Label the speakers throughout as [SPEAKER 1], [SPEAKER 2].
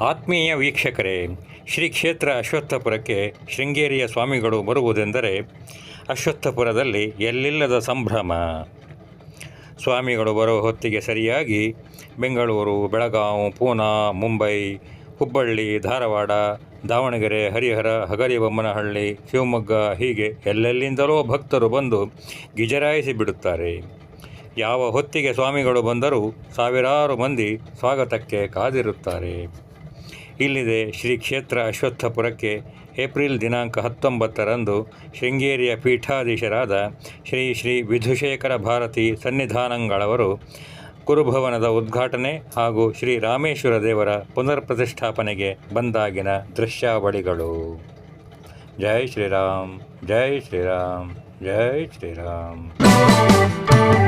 [SPEAKER 1] ಆತ್ಮೀಯ ವೀಕ್ಷಕರೇ ಶ್ರೀ ಕ್ಷೇತ್ರ ಅಶ್ವತ್ಥಪುರಕ್ಕೆ ಶೃಂಗೇರಿಯ ಸ್ವಾಮಿಗಳು ಬರುವುದೆಂದರೆ ಅಶ್ವತ್ಥಪುರದಲ್ಲಿ ಎಲ್ಲಿಲ್ಲದ ಸಂಭ್ರಮ. ಸ್ವಾಮಿಗಳು ಬರುವ ಹೊತ್ತಿಗೆ ಸರಿಯಾಗಿ ಬೆಂಗಳೂರು ಬೆಳಗಾವಿ ಪೂನಾ, ಮುಂಬೈ, ಹುಬ್ಬಳ್ಳಿ, ಧಾರವಾಡ, ದಾವಣಗೆರೆ, ಹರಿಹರ ಹಗರಿಬೊಮ್ಮನಹಳ್ಳಿ ಶಿವಮೊಗ್ಗ ಹೀಗೆ ಎಲ್ಲೆಲ್ಲಿಂದಲೋ ಭಕ್ತರು ಬಂದು ಗಿಜರಾಯಿಸಿ ಬಿಡುತ್ತಾರೆ. ಯಾವ ಹೊತ್ತಿಗೆ ಸ್ವಾಮಿಗಳು ಬಂದರೂ ಸಾವಿರಾರು ಮಂದಿ ಸ್ವಾಗತಕ್ಕೆ ಕಾದಿರುತ್ತಾರೆ. ಇಲ್ಲಿದೆ ಶ್ರೀ ಕ್ಷೇತ್ರ ಅಶ್ವತ್ಥಪುರಕ್ಕೆ ಏಪ್ರಿಲ್ ದಿನಾಂಕ ಹತ್ತೊಂಬತ್ತರಂದು ಶೃಂಗೇರಿಯ ಪೀಠಾಧೀಶರಾದ ಶ್ರೀ ಶ್ರೀ ವಿಧುಶೇಖರ ಭಾರತಿ ಸನ್ನಿಧಾನಂಗಳವರು ಕುರುಭವನದ ಉದ್ಘಾಟನೆ ಹಾಗೂ ಶ್ರೀ ರಾಮೇಶ್ವರ ದೇವರ ಪುನರ್ ಪ್ರತಿಷ್ಠಾಪನೆಗೆ ಬಂದಾಗಿನ ದೃಶ್ಯಾವಳಿಗಳು. ಜೈ ಶ್ರೀರಾಮ್ ಜೈ ಶ್ರೀರಾಮ್ ಜೈ ಶ್ರೀರಾಮ್.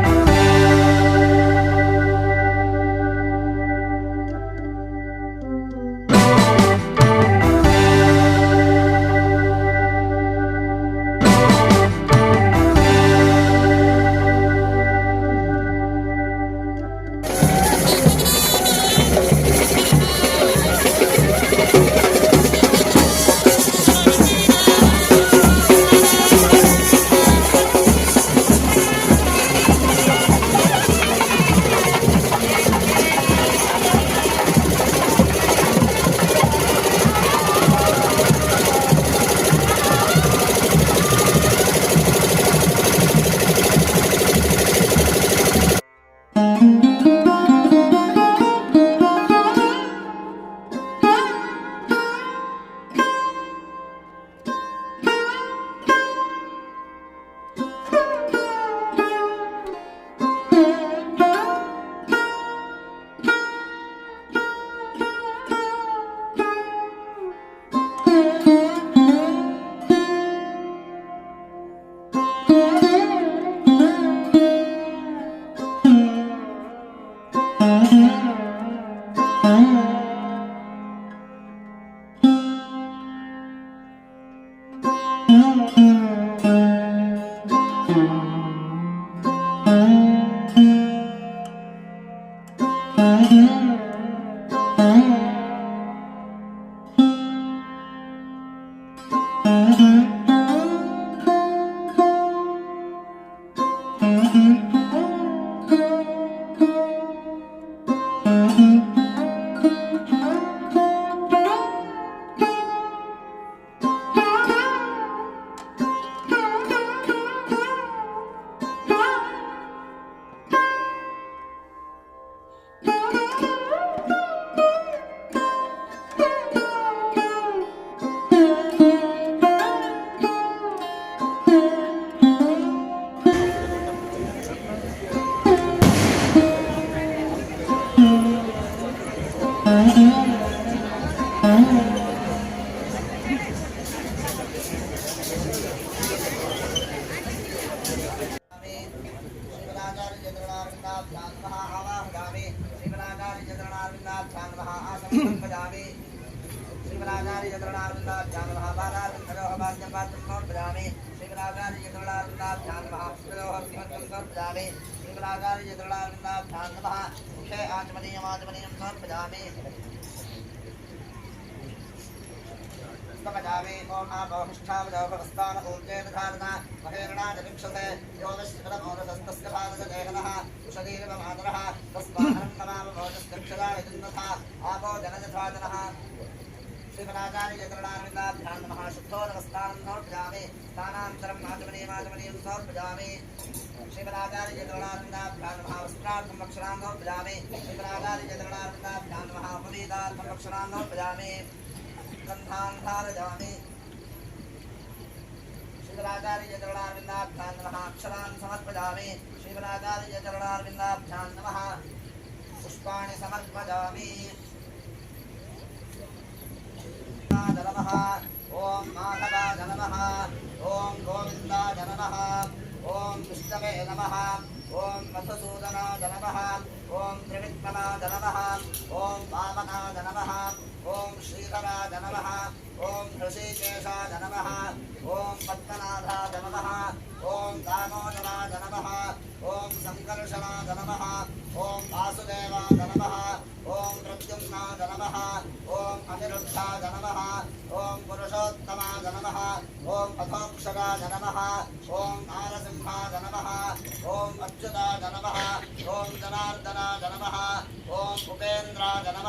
[SPEAKER 1] no.
[SPEAKER 2] पजामि ओम आपोष्ठावजोपस्थान ऊर्जेन धारणा महेरणादिक्षते यो विश्वरमोरसस्तस्य भारतदेहनः शरीरमादरः तस्माहं नमामि भोजस्कक्षरा यजन्नथा आपो जनजसादनः श्रीमनाचार्यचरणार्विन्दाभ्यां नमः शुद्धो नमस्कारं समर्पयामि स्थानान्तरं माधवनीयमाधवनीयं समर्पयामि श्रीमनाचार्यचरणार्विन्दाभ्यां नमः वस्त्रार्थं रक्षणां समर्पयामि श्रीमनाचार्यचरणार्विन्दाभ्यां नमः उपवीतार्थं रक्षणां समर्पयामि गन्धान् धारयामि श्रीमनाचार्यचरणार्विन्दाभ्यां नमः। अक्षरान् समर्पयामि। श्रीमनाचार्यचरणार्विन्दाभ्यां नमः। पुष्पाणि समर्पयामि। नमः। ॐ माधवाय नमः। ॐ गोविन्दाय नमः। ॐ विष्णवे नमः। ॐ मधुसूदनाय नमः। ॐ त्रिविक्रमाय नमः। ॐ वामनाय नमः। ఓం శ్రీకరాజ నమ ఓం హృషీకేశాజ నమ ఓం పద్మనాథాజ నమ ఓం దామోదరాజ నమ ఓం సంకర్షణాజ నమ ఓం వాసుదేవాజ నమ ఓం ప్రత్యుమ్నాజ నమ ఓం అనిరుద్ధాజ నమ ఓం పురుషోత్తమాజ నమ ఓం అథోక్షరాజ నమ ఓం నారసింహాజ నమ ఓం అచ్యుతాజ నమ ఓం జనార్దనాజ నమ ఓం ఉపేంద్రాజ నమ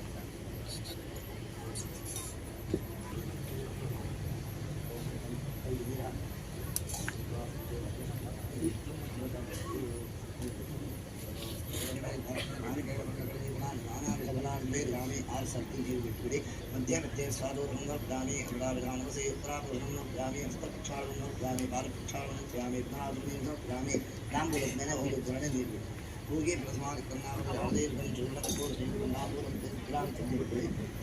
[SPEAKER 2] ब्रह्मभ्यामि अङ्गाभिधानमसि उत्तराभ्यामि हस्तप्रक्षालनभ्यामि बालप्रक्षालनभ्यामि पुनराभ्यामि ताम्बूलस्मेन ओङ्गुरणे नीति पूगे प्रथमादिकन्नाभूरचूर्णपूर्णाभूरं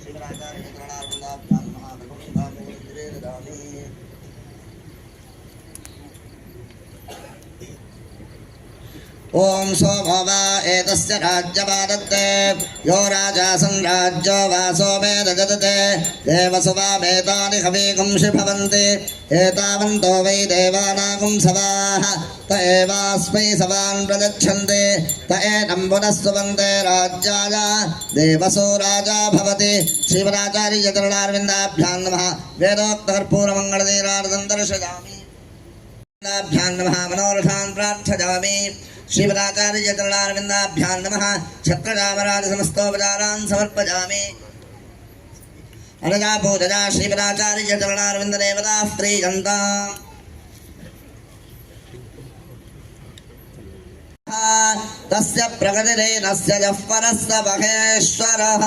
[SPEAKER 2] शिवराचार्यकरणाभूलाभ्यां महाभगवन्ताभूरं ॐ सोमो वा एतस्य राज्यवादत्ते यो राजा संराज्यो वासो मे दजते देवसुवा वेतानि हवीगुंषि भवन्ति एतावन्तो वै देवानागुं सवाः त एवास्मै सवान् प्रदच्छन्ति त एनं पुनः सुवन्ते राज्याय देवसो राजा भवति शिवराचार्यचरणारविन्दाभ्यां नमः वेदोक्तकर्पूरमङ्गलनीरार्दं दर्शयामि भ्यां नमः मनोरथान् प्रार्थयामि श्रीमदाचार्य चरणारविंदाभ्यां नमः। छत्रजामराज समर्पयामि अनुजा पूजजा श्रीमदाचार्य तस्य प्रगतिरेनस्य यः परस्य महेश्वरः।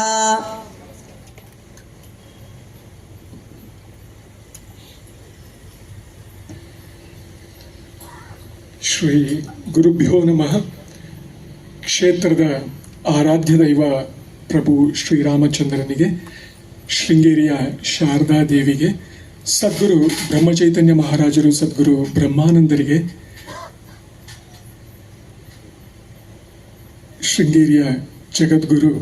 [SPEAKER 3] श्री ಗುರುಭ್ಯೋ ನಮಃ. ಕ್ಷೇತ್ರದ ಆರಾಧ್ಯ ದೈವ ಪ್ರಭು ಶ್ರೀರಾಮಚಂದ್ರನಿಗೆ, ಶೃಂಗೇರಿಯ ಶಾರದಾ ದೇವಿಗೆ, ಸದ್ಗುರು ಬ್ರಹ್ಮಚೈತನ್ಯ ಮಹಾರಾಜರು ಸದ್ಗುರು ಬ್ರಹ್ಮಾನಂದರಿಗೆ, ಶೃಂಗೇರಿಯ ಜಗದ್ಗುರು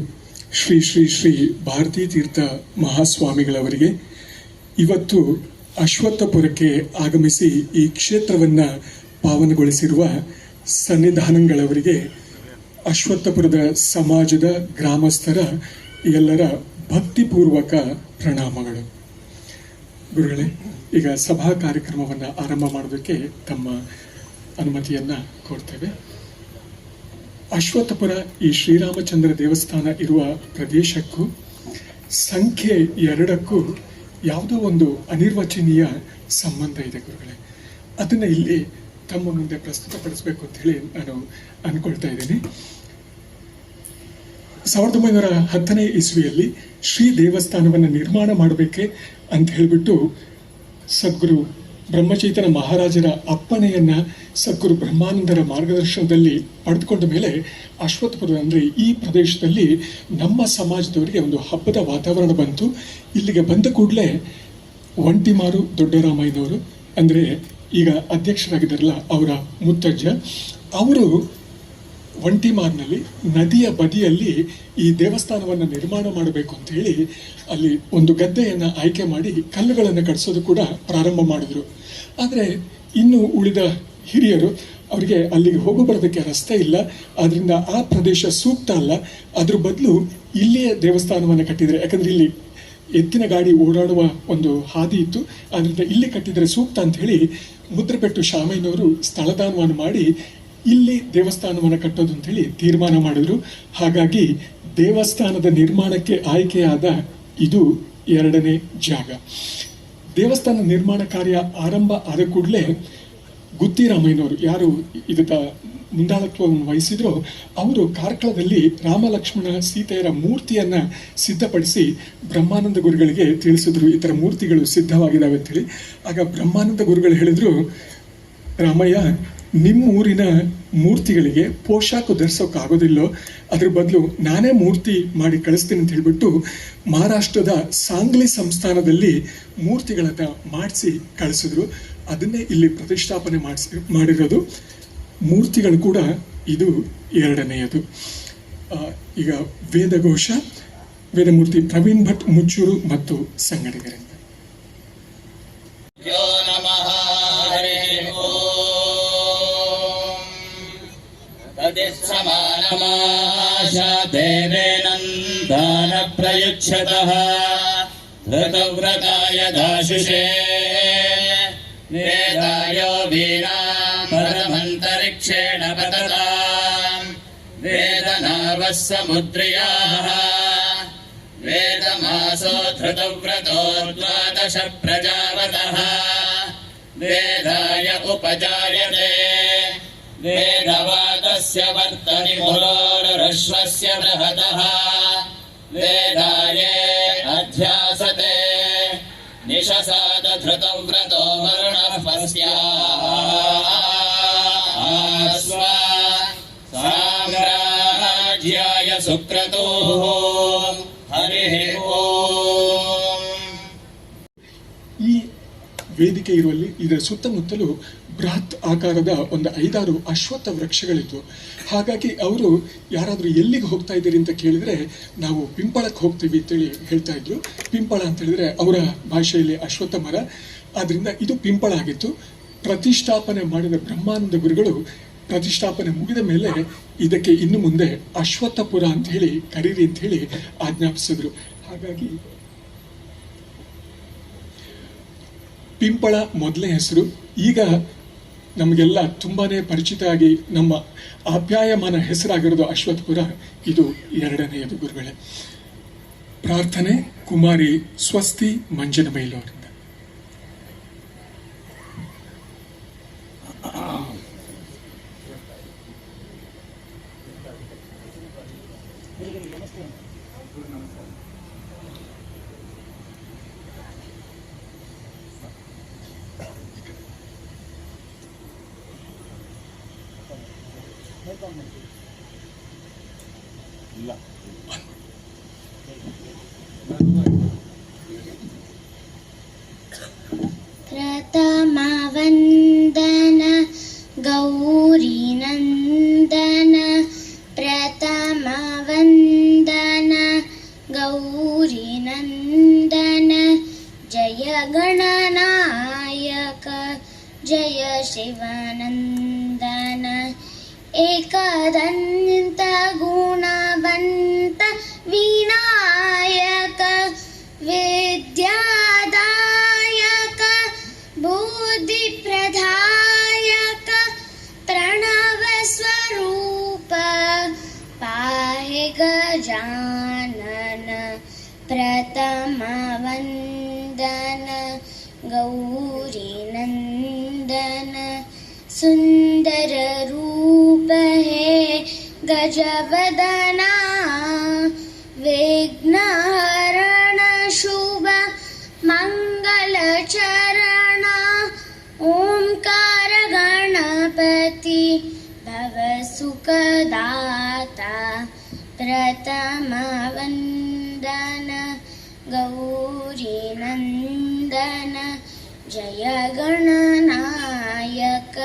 [SPEAKER 3] ಶ್ರೀ ಶ್ರೀ ಶ್ರೀ ಭಾರತೀ ತೀರ್ಥ ಮಹಾಸ್ವಾಮಿಗಳವರಿಗೆ ಇವತ್ತು ಅಶ್ವತ್ಥಪುರಕ್ಕೆ ಆಗಮಿಸಿ ಈ ಕ್ಷೇತ್ರವನ್ನ ಪಾವನಗೊಳಿಸಿರುವ ಸನ್ನಿಧಾನಗಳವರಿಗೆ ಅಶ್ವತ್ಥಪುರದ ಸಮಾಜದ ಗ್ರಾಮಸ್ಥರ ಎಲ್ಲರ ಭಕ್ತಿಪೂರ್ವಕ ಪ್ರಣಾಮಗಳು. ಗುರುಗಳೇ, ಈಗ ಸಭಾ ಕಾರ್ಯಕ್ರಮವನ್ನು ಆರಂಭ ಮಾಡೋದಕ್ಕೆ ತಮ್ಮ ಅನುಮತಿಯನ್ನ ಕೋರ್ತೇವೆ. ಅಶ್ವತ್ಥಪುರ ಈ ಶ್ರೀರಾಮಚಂದ್ರ ದೇವಸ್ಥಾನ ಇರುವ ಪ್ರದೇಶಕ್ಕೂ, ಸಂಖ್ಯೆ ಎರಡಕ್ಕೂ ಯಾವುದೋ ಒಂದು ಅನಿರ್ವಚನೀಯ ಸಂಬಂಧ ಇದೆ ಗುರುಗಳೇ. ಅದನ್ನ ಇಲ್ಲಿ ತಮ್ಮ ಮುಂದೆ ಪ್ರಸ್ತುತಪಡಿಸಬೇಕು ಅಂತ ಹೇಳಿ ನಾನು ಅನ್ಕೊಳ್ತಾ ಇದ್ದೀನಿ. ಸಾವಿರದ ಒಂಬೈನೂರ ಹತ್ತನೇ ಇಸ್ವಿಯಲ್ಲಿ ಶ್ರೀ ದೇವಸ್ಥಾನವನ್ನು ನಿರ್ಮಾಣ ಮಾಡಬೇಕೆ ಅಂತ ಹೇಳಿಬಿಟ್ಟು ಸದ್ಗುರು ಬ್ರಹ್ಮಚೈತನ ಮಹಾರಾಜರ ಅಪ್ಪಣೆಯನ್ನು ಸದ್ಗುರು ಬ್ರಹ್ಮಾನಂದರ ಮಾರ್ಗದರ್ಶನದಲ್ಲಿ ಪಡೆದುಕೊಂಡ ಮೇಲೆ ಅಶ್ವತ್ಥಪುರ ಅಂದರೆ ಈ ಪ್ರದೇಶದಲ್ಲಿ ನಮ್ಮ ಸಮಾಜದವರಿಗೆ ಒಂದು ಹಬ್ಬದ ವಾತಾವರಣ ಬಂತು. ಇಲ್ಲಿಗೆ ಬಂದ ಕೂಡಲೇ ಒಂಟಿಮಾರು ದೊಡ್ಡರಾಮಯ್ಯನವರು ಅಂದರೆ ಈಗ ಅಧ್ಯಕ್ಷರಾಗಿದ್ದಾರಲ್ಲ ಅವರ ಮುತ್ತಜ್ಜ, ಅವರು ಒಂಟಿಮಾರ್ನಲ್ಲಿ ನದಿಯ ಬದಿಯಲ್ಲಿ ಈ ದೇವಸ್ಥಾನವನ್ನು ನಿರ್ಮಾಣ ಮಾಡಬೇಕು ಅಂತ ಹೇಳಿ ಅಲ್ಲಿ ಒಂದು ಗದ್ದೆಯನ್ನು ಆಯ್ಕೆ ಮಾಡಿ ಕಲ್ಲುಗಳನ್ನು ಕಟ್ಟಿಸೋದು ಕೂಡ ಪ್ರಾರಂಭ ಮಾಡಿದ್ರು. ಆದರೆ ಇನ್ನು ಉಳಿದ ಹಿರಿಯರು ಅವರಿಗೆ ಅಲ್ಲಿಗೆ ಹೋಗು ಬರೋದಕ್ಕೆ ರಸ್ತೆ ಇಲ್ಲ ಆದ್ದರಿಂದ ಆ ಪ್ರದೇಶ ಸೂಕ್ತ ಅಲ್ಲ. ಅದ್ರ ಬದಲು ಇಲ್ಲಿಯೇ ದೇವಸ್ಥಾನವನ್ನು ಕಟ್ಟಿದರೆ, ಯಾಕಂದ್ರೆ ಇಲ್ಲಿ ಎತ್ತಿನ ಗಾಡಿ ಓಡಾಡುವ ಒಂದು ಹಾದಿ ಇತ್ತು ಆದ್ದರಿಂದ ಇಲ್ಲಿ ಕಟ್ಟಿದರೆ ಸೂಕ್ತ ಅಂತ ಹೇಳಿ ಮುದ್ರಪೆಟ್ಟು ಶಾಮಯ್ಯನವರು ಸ್ಥಳದಾನವನ್ನು ಮಾಡಿ ಇಲ್ಲಿ ದೇವಸ್ಥಾನವನ್ನು ಕಟ್ಟೋದು ಅಂತ ಹೇಳಿ ತೀರ್ಮಾನ ಮಾಡಿದರು. ಹಾಗಾಗಿ ದೇವಸ್ಥಾನದ ನಿರ್ಮಾಣಕ್ಕೆ ಆಯ್ಕೆಯಾದ ಇದು ಎರಡನೇ ಜಾಗ. ದೇವಸ್ಥಾನ ನಿರ್ಮಾಣ ಕಾರ್ಯ ಆರಂಭ ಆದ ಕೂಡಲೇ ಗುತ್ತಿರಾಮಯ್ಯನವರು ಯಾರು ಇದರ ಮುಂದಾಳತ್ವವನ್ನು ವಹಿಸಿದ್ರು ಅವರು ಕಾರ್ಕಳದಲ್ಲಿ ರಾಮ ಲಕ್ಷ್ಮಣ ಸೀತೆಯರ ಮೂರ್ತಿಯನ್ನ ಸಿದ್ಧಪಡಿಸಿ ಬ್ರಹ್ಮಾನಂದ ಗುರುಗಳಿಗೆ ತಿಳಿಸಿದ್ರು. ಈ ಥರ ಮೂರ್ತಿಗಳು ಸಿದ್ಧವಾಗಿದ್ದಾವೆ ಅಂತೇಳಿ ಆಗ ಬ್ರಹ್ಮಾನಂದ ಗುರುಗಳು ಹೇಳಿದ್ರು, ರಾಮಯ್ಯ ನಿಮ್ಮ ಊರಿನ ಮೂರ್ತಿಗಳಿಗೆ ಪೋಷಾಕು ಧರಿಸೋಕ್ಕಾಗೋದಿಲ್ಲೋ ಅದ್ರ ಬದಲು ನಾನೇ ಮೂರ್ತಿ ಮಾಡಿ ಕಳಿಸ್ತೀನಿ ಅಂತ ಹೇಳ್ಬಿಟ್ಟು ಮಹಾರಾಷ್ಟ್ರದ ಸಾಂಗ್ಲಿ ಸಂಸ್ಥಾನದಲ್ಲಿ ಮೂರ್ತಿಗಳನ್ನು ಮಾಡಿಸಿ ಕಳಿಸಿದ್ರು. ಅದನ್ನೇ ಇಲ್ಲಿ ಪ್ರತಿಷ್ಠಾಪನೆ ಮಾಡಿಸಿ, ಮಾಡಿರೋದು. ಮೂರ್ತಿಗಳು ಕೂಡ ಇದು ಎರಡನೆಯದು ಆ, ಈಗ ವೇದಘೋಷ ವೇದಮೂರ್ತಿ ಪ್ರವೀಣ್ ಭಟ್ ಮುಚ್ಚೂರು ಮತ್ತು ಸಂಗಡಿಗರಿಂದ
[SPEAKER 4] यो नमः हरिः ॐ तदित्समानमाश देवेनन्दानप्रयुच्छतः धृतव्रताय दाशुषे वेदायो वीणाम् परमन्तरिक्षेण पतताम् वेदनावः समुद्र्याः वेदमासो धृतव्रतो द्वादश प्रजावतः वेदाय उपजायते वेदवादस्य वर्तनि मुरोरश्वस्य बृहतः वेदाये अध्यासते निशसाद धृतव्रतो वरुणः पश्यास्वा सुक्रतुः हरिः ओम्
[SPEAKER 3] ಈ ವೇದಿಕೆ ಇರುವಲ್ಲಿ ಇದರ ಸುತ್ತಮುತ್ತಲು ಬೃಹತ್ ಆಕಾರದ ಒಂದು ಐದಾರು ಅಶ್ವತ್ಥ ವೃಕ್ಷಗಳಿದ್ವು ಹಾಗಾಗಿ ಅವರು ಯಾರಾದರೂ ಎಲ್ಲಿಗೆ ಹೋಗ್ತಾ ಇದ್ದೀರಿ ಅಂತ ಕೇಳಿದ್ರೆ ನಾವು ಪಿಂಪಳಕ್ಕೆ ಹೋಗ್ತೀವಿ ಅಂತೇಳಿ ಹೇಳ್ತಾ ಇದ್ರು ಪಿಂಪಳ ಅಂತ ಹೇಳಿದ್ರೆ ಅವರ ಭಾಷೆಯಲ್ಲಿ ಅಶ್ವತ್ಥ ಮರ ಆದ್ರಿಂದ ಇದು ಪಿಂಪಳ ಆಗಿತ್ತು ಪ್ರತಿಷ್ಠಾಪನೆ ಮಾಡಿದ ಬ್ರಹ್ಮಾನಂದ ಗುರುಗಳು ಪ್ರತಿಷ್ಠಾಪನೆ ಮುಗಿದ ಮೇಲೆ ಇದಕ್ಕೆ ಇನ್ನು ಮುಂದೆ ಅಶ್ವತ್ಥಪುರ ಅಂತ ಹೇಳಿ ಕರೀರಿ ಅಂತ ಹೇಳಿ ಆಜ್ಞಾಪಿಸಿದ್ರು. ಹಾಗಾಗಿ ಪಿಂಪಳ ಮೊದಲನೇ ಹೆಸರು. ಈಗ ನಮಗೆಲ್ಲ ತುಂಬಾನೇ ಪರಿಚಿತ ಆಗಿ ನಮ್ಮ ಆಪ್ಯಾಯಮಾನ ಹೆಸರಾಗಿರೋದು ಅಶ್ವತ್ಥಪುರ. ಇದು ಎರಡನೆಯದು ಗುರುಗಳೇ. ಪ್ರಾರ್ಥನೆ, ಕುಮಾರಿ, ಸ್ವಸ್ತಿ ಮಂಜನ ಅವರಿಂದ
[SPEAKER 5] जय गणनायक। जय शिवनन्दन। एकदन्त गुणवन्त विनायक। विद्यादायक। बुद्धिप्रदायक प्रणवस्वरूप पाहि गजानन। प्रथमवन्दन सुन्दररूप हे गजवदना विघ्नहरण शुभ मङ्गलचरण ओङ्कार गणपति भव सुखदाता प्रथमवन्दन गौरीनन्दन जय गणनायक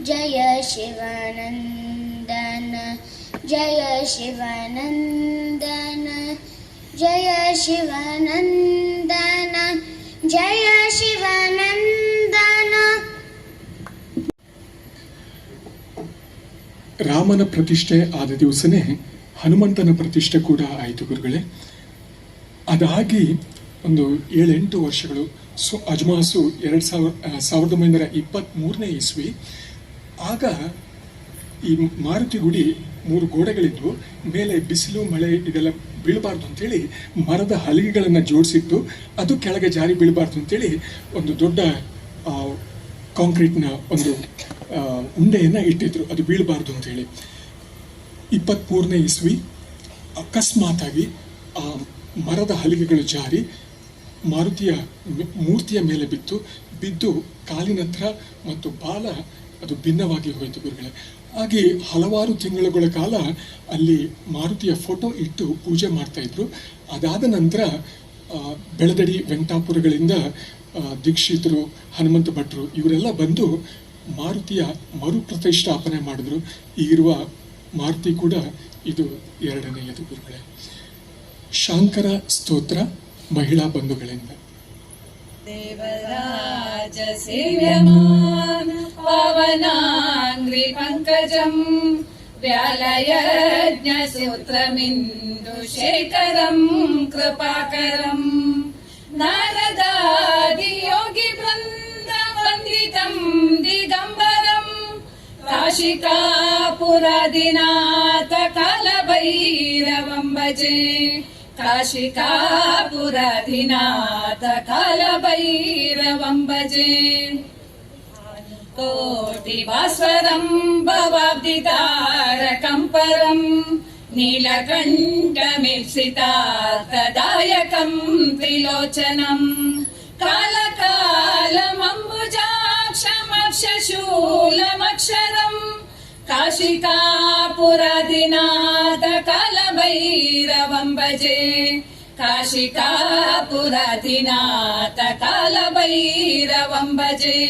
[SPEAKER 5] जय शिवनन्दन जय शिवनन्दन जय शिवनन्दन जय शिवनन्दन
[SPEAKER 3] ರಾಮನ ಪ್ರತಿಷ್ಠೆ ಆದ ದಿವಸನೇ ಹನುಮಂತನ ಪ್ರತಿಷ್ಠೆ ಕೂಡ ಆಯಿತು ಗುರುಗಳೇ ಅದಾಗಿ ಒಂದು ಏಳೆಂಟು ವರ್ಷಗಳು ಸು ಅಜ್ಮಾಸು ಎರಡು ಸಾವಿರ ಸಾವಿರದ ಒಂಬೈನೂರ ಇಪ್ಪತ್ತ್ಮೂರನೇ ಇಸ್ವಿ, ಆಗ ಈ ಮಾರುತಿ ಗುಡಿ ಮೂರು ಗೋಡೆಗಳಿದ್ದು ಮೇಲೆ ಬಿಸಿಲು, ಮಳೆ ಇದೆಲ್ಲ ಬೀಳಬಾರ್ದು ಅಂತೇಳಿ ಮರದ ಹಲಿಗೆಗಳನ್ನು ಜೋಡಿಸಿಟ್ಟು ಅದು ಕೆಳಗೆ ಜಾರಿ ಬೀಳಬಾರ್ದು ಅಂತೇಳಿ ಒಂದು ದೊಡ್ಡ ಕಾಂಕ್ರೀಟ್ನ ಒಂದು ಉಂಡೆಯನ್ನು ಇಟ್ಟಿದ್ರು. ಅದು ಬೀಳಬಾರ್ದು ಅಂತೇಳಿ. ಇಪ್ಪತ್ತ್ಮೂರನೇ ಇಸ್ವಿ ಅಕಸ್ಮಾತಾಗಿ ಆ ಮರದ ಹಲಿಗೆಗಳು ಜಾರಿ ಮಾರುತಿಯ ಮೂರ್ತಿಯ ಮೇಲೆ ಬಿತ್ತು, ಬಿದ್ದು ಕಾಲಿನತ್ರ ಮತ್ತು ಬಾಲ ಅದು ಭಿನ್ನವಾಗಿ ಹೋಯಿತು ಗುರುಗಳೇ. ಹಾಗೆ ಹಲವಾರು ತಿಂಗಳುಗಳ ಕಾಲ ಅಲ್ಲಿ ಮಾರುತಿಯ ಫೋಟೋ ಇಟ್ಟು ಪೂಜೆ ಮಾಡ್ತಾ ಇದ್ರು. ಅದಾದ ನಂತರ ಬೆಳದಡಿ ವೆಂಕಟಾಪುರಗಳಿಂದ ದೀಕ್ಷಿತರು, ಹನುಮಂತ ಭಟ್ರು ಇವರೆಲ್ಲ ಬಂದು ಮಾರುತಿಯ ಮರು ಪ್ರತಿಷ್ಠಾಪನೆ ಮಾಡಿದ್ರು. ಈಗಿರುವ ಮಾರುತಿ ಕೂಡ ಇದು ಎರಡನೆಯದು ಗುರುಗಳೇ. ಶಾಂಕರ ಸ್ತೋತ್ರ. ಮಹಿಳಾ ಬಂಧುಗಳಿಂದ
[SPEAKER 6] देवराज सेव्यमान् पवनाङ्घ्रिपङ्कजम् व्यालयज्ञसूत्रमिन्दुशेखरम् कृपाकरम् नारदादियोगिवृन्दवन्दितम् दिगम्बरम् काशिकापुरादिनाथ कालभैरवम् भजे काशिकापुराधिनाथ कालभैरवम् भजे कोटिभास्वरम् भवाब्दितारकम् परम् नीलकण्ठमीप्सितार्थदायकम् त्रिलोचनम् कालकालमम्बुजाक्षमक्षशूलमक्षरम् काशिकापुरादिनाथ कालभैरवम् भजे काशिकापुरादिनाथ कालभैरवम् भजे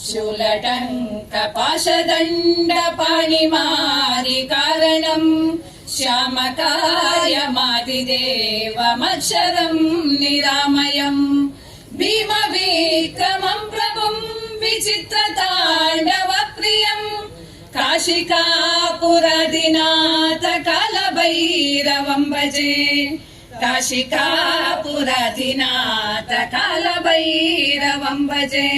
[SPEAKER 6] शूलटङ्कपाशदण्डपाणिमारिकारणम् श्यामकायमादिदेवमक्षरम् निरामयम् भीमविक्रमम् प्रभुम् विचित्रताण्डवप्रियम् काशिकापुरादिनाथ कालभैरवम् भजे काशिकापुरादिनाथ कालभैरवम् भजे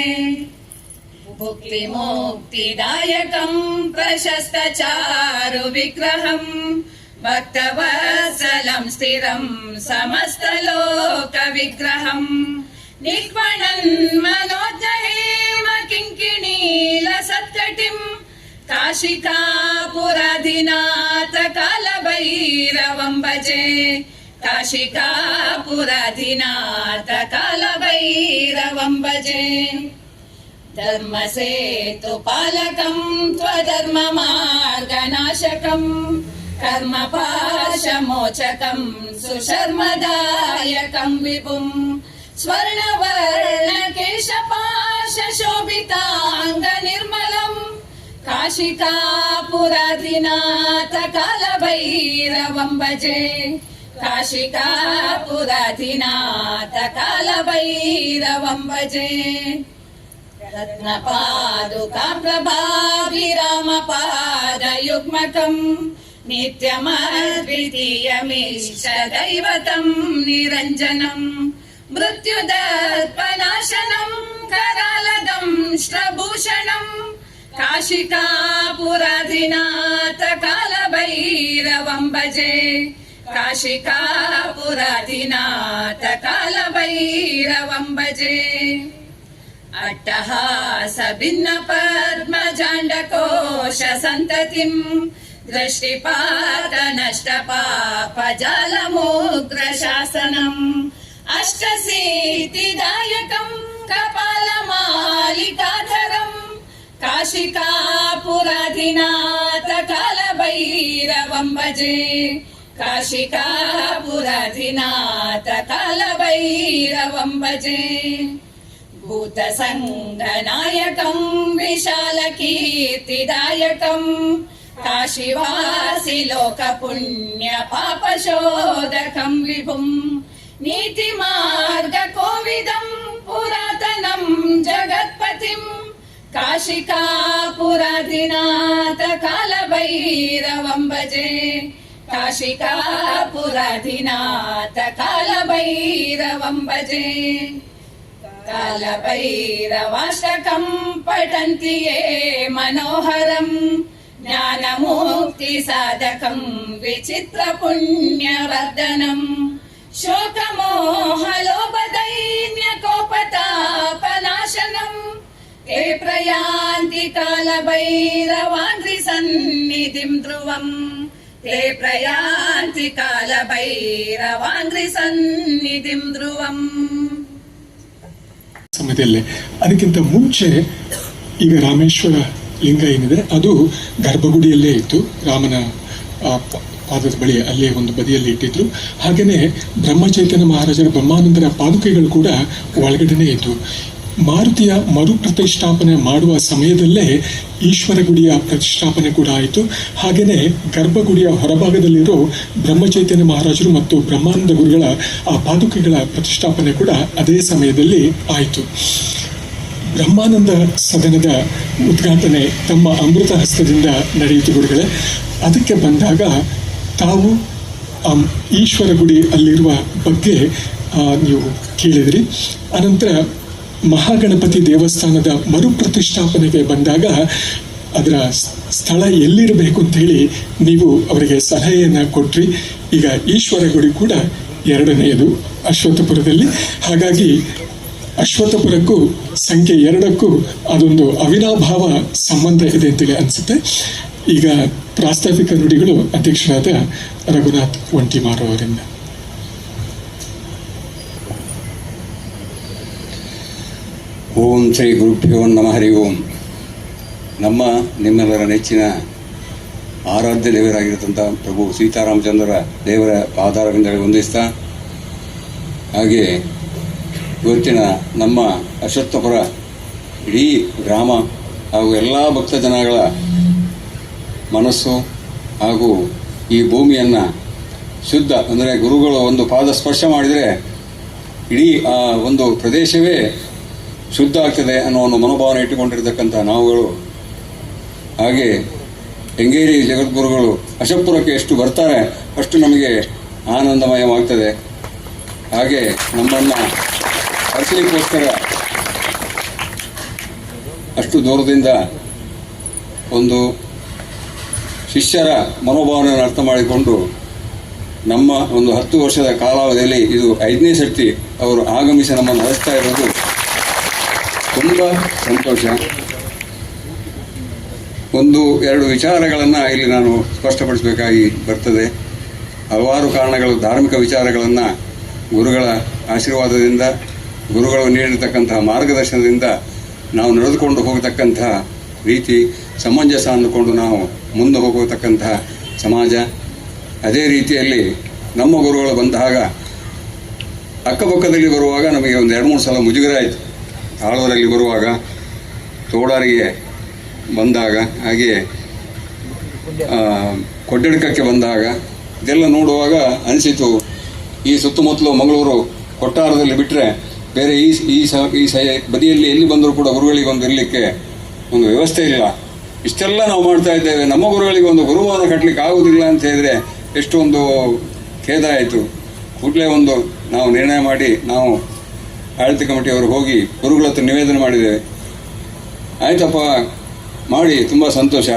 [SPEAKER 6] भुक्तिमुक्तिदायकम् प्रशस्तचारु विग्रहम् भक्तवत्सलम् स्थिरम् समस्तलोकविग्रहम् निक्वणन् मनोजहेम किङ्किणीलसत्कटिम् काशिकापुराधिनाथ कालभैरवम् भजे काशिकापुराधिनाथ कालभैरवम् भजे धर्मसेतुपालकम् त्वधर्ममार्गनाशकम् कर्मपाशमोचकम् सुशर्मदायकम् विपुम् కాశికాపురాధినాథ కాలభైరవం భజే కాశికాపురాధినాథ కాలభైరవం భజే రత్నపాదుకా ప్రభావిరామపాదయుగ్మకం నిత్యమద్వితీయమీశ దైవతం నిరంజనం మృత్యుదర్పనాశనం కరాలదం శ్రభూషణం काशिकापुराधिनाथ कालभैरवम् भजे काशिकापुराधिनाथ कालभैरवम् भजे अट्टहास भिन्न पद्मजाण्डकोश सन्ततिम् दृष्टिपात नष्टपापजालमुग्रशासनम् अष्टसीतिदायकम् कपालमालिकाधरम् काशिकापुराधिनाथ कालभैरवम् भजे काशिकापुराधिनाथ कालभैरवम् भजे भूतसङ्गनायकम् विशालकीर्तिदायकम् काशिवासि लोकपुण्यपापशोधकम् विभुम् नीतिमार्गकोविदम् पुरातनम् जगत्पतिम् काशिकापुराधिनाथ कालभैरवम् भजे काशिकापुराधिनाथ कालभैरवम् भजे कालभैरवाष्टकम् पठन्ति ये मनोहरम् ज्ञानमुक्तिसाधकम् विचित्रपुण्यवर्धनम् शोकमोहलोपदैन्यकोपतापनाशनम् कालभैरवान्त्रि सन्निधिं ತೇ ते ಕಾಲ कालभैरवान्त्रि सन्निधिं ಧ್ರುವಂ
[SPEAKER 3] ಸಮಯದಲ್ಲಿ ಅದಕ್ಕಿಂತ ಮುಂಚೆ ಈಗ ರಾಮೇಶ್ವರ ಲಿಂಗ ಏನಿದೆ, ಅದು ಗರ್ಭಗುಡಿಯಲ್ಲೇ ಇತ್ತು. ರಾಮನ ಪಾದದ ಬಳಿ ಅಲ್ಲೇ ಒಂದು ಬದಿಯಲ್ಲಿ ಇಟ್ಟಿದ್ರು. ಹಾಗೆಯೇ ಬ್ರಹ್ಮಚೈತನ್ಯ ಮಹಾರಾಜರ ಬ್ರಹ್ಮಾನಂದರ ಪಾದುಕೆಗಳು ಕೂಡ ಒಳಗಡೆನೇ ಇತ್ತು ಮಾರುತಿಯ ಮರು ಪ್ರತಿಷ್ಠಾಪನೆ ಮಾಡುವ ಸಮಯದಲ್ಲೇ ಈಶ್ವರ ಗುಡಿಯ ಪ್ರತಿಷ್ಠಾಪನೆ ಕೂಡ ಆಯಿತು. ಹಾಗೆಯೇ ಗರ್ಭಗುಡಿಯ ಹೊರಭಾಗದಲ್ಲಿರೋ ಬ್ರಹ್ಮಚೈತನ್ಯ ಮಹಾರಾಜರು ಮತ್ತು ಬ್ರಹ್ಮಾನಂದ ಗುರುಗಳ ಆ ಪಾದುಕೆಗಳ ಪ್ರತಿಷ್ಠಾಪನೆ ಕೂಡ ಅದೇ ಸಮಯದಲ್ಲಿ ಆಯಿತು. ಬ್ರಹ್ಮಾನಂದ ಸದನದ ಉದ್ಘಾಟನೆ ತಮ್ಮ ಅಮೃತ ಹಸ್ತದಿಂದ ನಡೆಯಿತು ಗುರುಗಳೇ. ಅದಕ್ಕೆ ಬಂದಾಗ ತಾವು ಈಶ್ವರ ಗುಡಿ ಅಲ್ಲಿರುವ ಬಗ್ಗೆ ನೀವು ಕೇಳಿದಿರಿ. ಅನಂತರ ಮಹಾಗಣಪತಿ ದೇವಸ್ಥಾನದ ಮರುಪ್ರತಿಷ್ಠಾಪನೆಗೆ ಬಂದಾಗ ಅದರ ಸ್ಥಳ ಎಲ್ಲಿರಬೇಕು ಅಂತ ಹೇಳಿ ನೀವು ಅವರಿಗೆ ಸಲಹೆಯನ್ನು ಕೊಟ್ರಿ. ಈಗ ಈಶ್ವರ ಗುಡಿ ಕೂಡ ಎರಡನೆಯದು ಅಶ್ವತ್ಥಪುರದಲ್ಲಿ. ಹಾಗಾಗಿ ಅಶ್ವತ್ಥಪುರಕ್ಕೂ ಸಂಖ್ಯೆ ಎರಡಕ್ಕೂ ಅದೊಂದು ಅವಿನಾಭಾವ ಸಂಬಂಧ ಇದೆ ಅಂತೇಳಿ ಅನಿಸುತ್ತೆ. ಈಗ ಪ್ರಾಸ್ತಾವಿಕ ನುಡಿಗಳು ಅಧ್ಯಕ್ಷರಾದ ರಘುನಾಥ್ ಒಂಟಿಮಾರು ಅವರಿಂದ.
[SPEAKER 7] ಓಂ ಶ್ರೀ ಗುರುಭ್ಯೋ ನಮ, ಹರಿ ಓಂ. ನಮ್ಮ, ನಿಮ್ಮೆಲ್ಲರ ನೆಚ್ಚಿನ ಆರಾಧ್ಯ ದೇವರಾಗಿರತಕ್ಕಂಥ ಪ್ರಭು ಸೀತಾರಾಮಚಂದ್ರ ದೇವರ ಆಧಾರದಿಂದ ವಂದಿಸ್ತಾ, ಹಾಗೆ ಇವತ್ತಿನ ನಮ್ಮ ಅಶ್ವತ್ಥಪುರ ಇಡೀ ಗ್ರಾಮ ಹಾಗೂ ಎಲ್ಲ ಭಕ್ತ ಜನಗಳ ಮನಸ್ಸು ಹಾಗೂ ಈ ಭೂಮಿಯನ್ನು ಶುದ್ಧ, ಅಂದರೆ ಗುರುಗಳು ಒಂದು ಪಾದ ಸ್ಪರ್ಶ ಮಾಡಿದರೆ ಇಡೀ ಆ ಒಂದು ಪ್ರದೇಶವೇ ಶುದ್ಧ ಆಗ್ತದೆ ಅನ್ನೋ ಒಂದು ಮನೋಭಾವನೆ ಇಟ್ಟುಕೊಂಡಿರ್ತಕ್ಕಂಥ ನಾವುಗಳು, ಹಾಗೆ ಹೆಂಗೇರಿ ಜಗದ್ಗುರುಗಳು ಅಶಪುರಕ್ಕೆ ಎಷ್ಟು ಬರ್ತಾರೆ ಅಷ್ಟು ನಮಗೆ ಆನಂದಮಯವಾಗ್ತದೆ. ಹಾಗೆ ನಮ್ಮನ್ನು ಹರಿಸಲಿಕ್ಕೋಸ್ಕರ ಅಷ್ಟು ದೂರದಿಂದ ಒಂದು ಶಿಷ್ಯರ ಮನೋಭಾವನೆಯನ್ನು ಅರ್ಥ ಮಾಡಿಕೊಂಡು ನಮ್ಮ ಒಂದು ಹತ್ತು ವರ್ಷದ ಕಾಲಾವಧಿಯಲ್ಲಿ ಇದು ಐದನೇ ಸರ್ತಿ ಅವರು ಆಗಮಿಸಿ ನಮ್ಮನ್ನು ಹರಿಸ್ತಾ ಇರೋದು ತುಂಬ ಸಂತೋಷ. ಒಂದು, ಎರಡು ವಿಚಾರಗಳನ್ನು ಇಲ್ಲಿ ನಾನು ಸ್ಪಷ್ಟಪಡಿಸಬೇಕಾಗಿ ಬರ್ತದೆ. ಹಲವಾರು ಕಾರಣಗಳು, ಧಾರ್ಮಿಕ ವಿಚಾರಗಳನ್ನು ಗುರುಗಳ ಆಶೀರ್ವಾದದಿಂದ, ಗುರುಗಳು ನೀಡಿರ್ತಕ್ಕಂತಹ ಮಾರ್ಗದರ್ಶನದಿಂದ ನಾವು ನಡೆದುಕೊಂಡು ಹೋಗತಕ್ಕಂತಹ ರೀತಿ, ಸಮಂಜಸ ಅಂದುಕೊಂಡು ನಾವು ಮುಂದೆ ಹೋಗತಕ್ಕಂತಹ ಸಮಾಜ. ಅದೇ ರೀತಿಯಲ್ಲಿ ನಮ್ಮ ಗುರುಗಳು ಬಂದಾಗ, ಅಕ್ಕಪಕ್ಕದಲ್ಲಿ ಬರುವಾಗ ನಮಗೆ ಒಂದು ಎರಡು, ಮೂರು ಸಲ ಮುಜುಗರ ಆಯಿತು. ಆಳೂರಲ್ಲಿ ಬರುವಾಗ ತೋಡಾರಿಗೆ ಬಂದಾಗ, ಹಾಗೆಯೇ ಕೊಡ್ಡಡ್ಕಕ್ಕೆ ಬಂದಾಗ ಇದೆಲ್ಲ ನೋಡುವಾಗ ಅನಿಸಿತು. ಈ ಸುತ್ತಮುತ್ತಲು ಮಂಗಳೂರು ಕೊಟ್ಟಾರದಲ್ಲಿ ಬಿಟ್ಟರೆ ಬೇರೆ ಈ ಈ ಸ ಈ ಸ, ಬದಿಯಲ್ಲಿ ಎಲ್ಲಿ ಬಂದರೂ ಕೂಡ ಗುರುಗಳಿಗೆ ಒಂದು ಇರಲಿಕ್ಕೆ ಒಂದು ವ್ಯವಸ್ಥೆ ಇಲ್ಲ. ಇಷ್ಟೆಲ್ಲ ನಾವು ಮಾಡ್ತಾ ಇದ್ದೇವೆ. ನಮ್ಮ ಗುರುಗಳಿಗೆ ಒಂದು ಗುರುಭವನ ಕಟ್ಟಲಿಕ್ಕೆ ಆಗುವುದಿಲ್ಲ ಅಂತ ಹೇಳಿದರೆ ಎಷ್ಟೊಂದು ಖೇದ ಆಯಿತು. ಕೂಡಲೇ ಒಂದು ನಾವು ನಿರ್ಣಯ ಮಾಡಿ ನಾವು ಆಡಳಿತ ಕಮಿಟಿಯವರು ಹೋಗಿ ಗುರುಗಳ ಹತ್ರ ನಿವೇದನೆ ಮಾಡಿದ್ದೇವೆ ಆಯ್ತಪ್ಪ, ಮಾಡಿ, ತುಂಬ ಸಂತೋಷ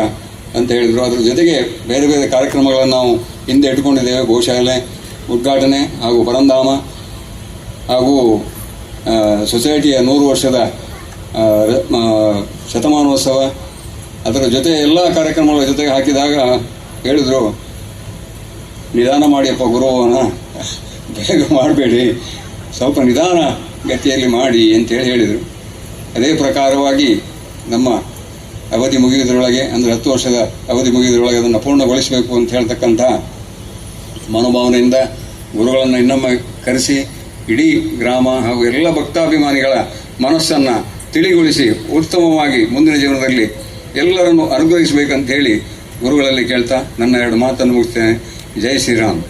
[SPEAKER 7] ಅಂತ ಹೇಳಿದರು. ಅದ್ರ ಜೊತೆಗೆ ಬೇರೆ ಬೇರೆ ಕಾರ್ಯಕ್ರಮಗಳನ್ನು ನಾವು ಹಿಂದೆ ಇಟ್ಕೊಂಡಿದ್ದೇವೆ. ಗೋಶಾಲೆ, ಉದ್ಘಾಟನೆ ಹಾಗೂ ಪರಂಧಾಮ ಹಾಗೂ ಸೊಸೈಟಿಯ ನೂರು ವರ್ಷದ ಶತಮಾನೋತ್ಸವ. ಅದರ ಜೊತೆ ಎಲ್ಲ ಕಾರ್ಯಕ್ರಮಗಳ ಜೊತೆಗೆ ಹಾಕಿದಾಗ ಹೇಳಿದರು, ನಿಧಾನ ಮಾಡಿಯಪ್ಪ ಗುರುವನ ಬೇಗ ಮಾಡಬೇಡಿ. ಸ್ವಲ್ಪ ನಿಧಾನ ಗತಿಯಲ್ಲಿ ಮಾಡಿ ಅಂತೇಳಿ ಹೇಳಿದರು. ಅದೇ ಪ್ರಕಾರವಾಗಿ ನಮ್ಮ ಅವಧಿ ಮುಗಿಯುವುದರೊಳಗೆ, ಅಂದರೆ ಹತ್ತು ವರ್ಷದ ಅವಧಿ ಮುಗಿಯುವುದರೊಳಗೆ ಅದನ್ನು ಪೂರ್ಣಗೊಳಿಸಬೇಕು ಅಂತ ಹೇಳ್ತಕ್ಕಂಥ ಮನೋಭಾವನೆಯಿಂದ ಗುರುಗಳನ್ನು ಇನ್ನೊಮ್ಮೆ ಕರೆಸಿ, ಇಡೀ ಗ್ರಾಮ ಹಾಗೂ ಎಲ್ಲ ಭಕ್ತಾಭಿಮಾನಿಗಳ ಮನಸ್ಸನ್ನು ತಿಳಿಗೊಳಿಸಿ, ಉತ್ತಮವಾಗಿ ಮುಂದಿನ ಜೀವನದಲ್ಲಿ ಎಲ್ಲರನ್ನು ಅನುಗ್ರಹಿಸಬೇಕಂತ ಹೇಳಿ ಗುರುಗಳಲ್ಲಿ ಕೇಳ್ತಾ ನನ್ನ ಎರಡು ಮಾತನ್ನು ಮುಗಿಸ್ತೇನೆ. ಜೈ ಶ್ರೀರಾಮ್.